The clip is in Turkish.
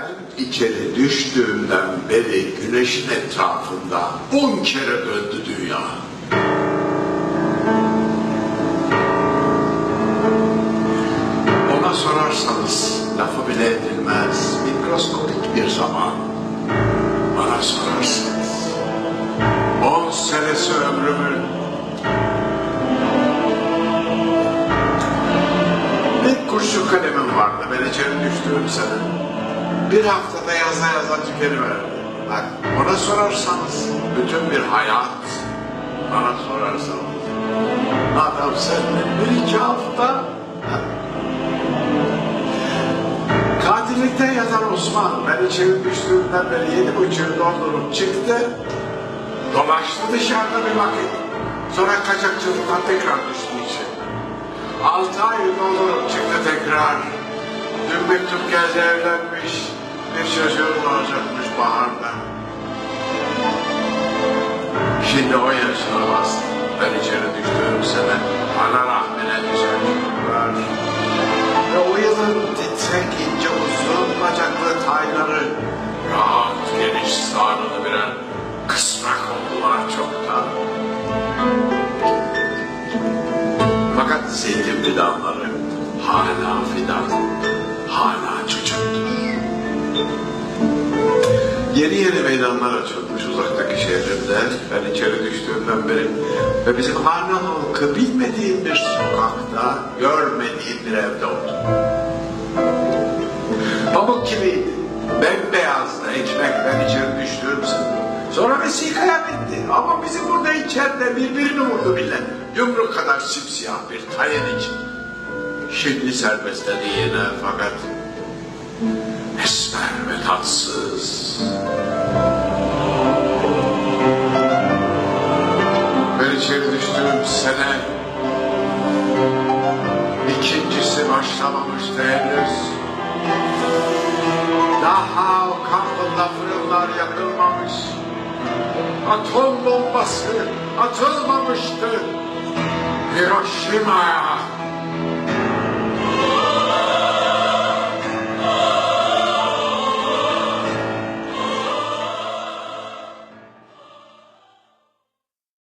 Ben içeri düştüğümden beri güneşin etrafında on kere döndü dünya. Ona sorarsanız lafı bile edilmez. Mikroskopik bir zaman. Bana sorarsanız. On senesi ömrümün kurşun kalemim vardı ben içeri düştüğüm sene. Bir haftada yaza yaza tükeniverdi. Bak ona sorarsanız bütün bir hayat bana sorarsanız. Adam sen bir iki hafta Katillikten yatan Osman ben içeri düştüğümden beri yedi buçuğu doldurup çıktı. Dolaştı dışarıda bir vakit. Sonra kaçakçılıktan tekrar düştü içeri. Altı ay doldurup çıktı tekrar. Dün mektup geldi evlenmiş. Bir çocuğu olacakmış baharda. Şimdi on yaşına bastı. Ben içeri düştüğüm sene ana rahmine düşen çocuklar. Ve o yılın titrek ince uzun bacaklı tayları rahat geniş sarılı birer kısrak oldular çoktan. Fakat zeytin fidanları hala fidan, Yeni yeni meydanlar açılmış uzaktaki şehrimde. Ben içeri düştüğümden beri ve bizim hane halkı bilmediğim bir sokakta, görmediğim bir evde oldum. Pamuk gibiydi. Bembeyazdı ekmek ben içeri düştüğüm. Sonra vesikaya bitti. Ama bizim burada içeride birbirini vurdu millet. Yumruk kadar simsiyah bir tayin için. Şimdi serbestledi yine fakat esmer ve tatsız. İçeri düştüğüm sene ikincisi başlamamıştı henüz. Daha o kampında fırınlar yakılmamış. Atom bombası atılmamıştı. Hiroşima'ya